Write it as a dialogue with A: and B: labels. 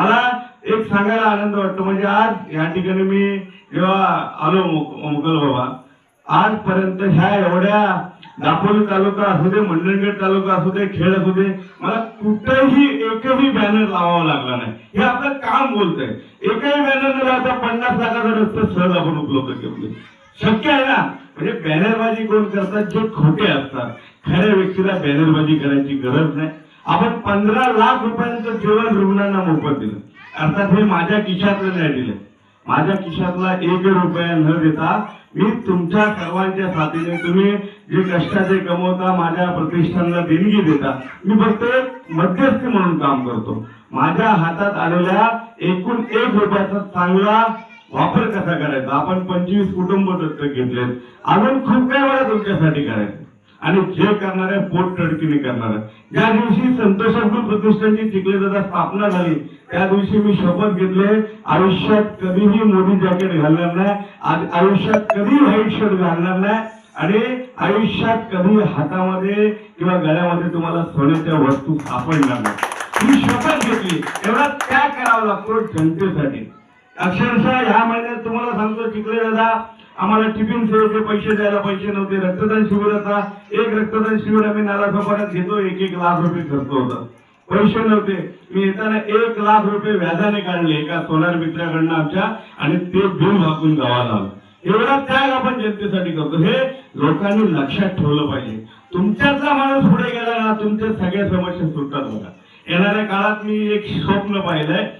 A: मला एक सांगायला आनंद वाटतो म्हणजे आज या ठिकाणी मी जेव्हा आलो मुक- मुकल बाबा आजपर्यंत ह्या एवढ्या दापोली तालुका असू दे मंडणगड तालुका असू दे खेळ असू दे मला कुठेही एकही बॅनर लावावा लागला नाही. हे आपलं काम बोलतंय. एकही बॅनर न लावता पन्नास लाखाचा रस्ता सहज आपण उपलब्ध केले शक्य आहे ना? म्हणजे बॅनरबाजी कोण करतात? जे खोटे असतात. खऱ्या व्यक्तीला बॅनरबाजी करायची गरज नाही. आपण पंधरा लाख रुपयांचं जेवण रुग्णांना मोफत दिलं. अर्थात हे माझ्या खिशातलं नाही दिलं. माझ्या खिशातला एक रुपया न देता मी तुमच्या सर्वांच्या साथीने तुम्ही जे कष्टाचे कमवता माझ्या प्रतिष्ठानला देणगी देता मी फक्त मध्यस्थी म्हणून काम करतो. माझ्या हातात आलेल्या एकूण एक रुपयाचा चांगला वापर कसा करायचा? आपण पंचवीस कुटुंब दत्तक घेतलेत. अजून खूप काही वेळा तुमच्यासाठी करायचं आणि जे करणारे पोट टडकीने करणार. ज्या दिवशी संतोष प्रतिष्ठानची चिखले दादा स्थापना झाली त्या दिवशी मी शपथ घेतले आयुष्यात कधीही मोदी जॅकेट घालणार नाही आयुष्यात कधी व्हाईट शर्ट घालणार नाही आणि आयुष्यात कधी हातामध्ये किंवा गळ्यामध्ये तुम्हाला सोन्याच्या वस्तू सापडणार नाही. ही शपथ घेतली. एवढा त्याग करावा लागतो जनतेसाठी. अक्षरशः ह्या महिन्यात तुम्हाला सांगतो चिखले दादा आम्हाला टिफिन सेवेचे पैसे द्यायला पैसे नव्हते. रक्तदान शिबिराचा एक रक्तदान शिबिर आम्ही नालासोपाऱ्यात घेतो एक एक लाख रुपये खर्च होता. पैसे नव्हते. मी येताना एक लाख रुपये व्याजाने काढले एका सोनार मित्राकडनं आमच्या आणि ते बिल भागून गावाला एवढा त्याग आपण जनतेसाठी करतो. हे लोकांनी लक्षात ठेवलं पाहिजे. तुमच्यातला माणूस पुढे गेला ना तुमच्या सगळ्या समस्या सुटतात बघा. येणाऱ्या काळात मी एक स्वप्न पाहिलंय.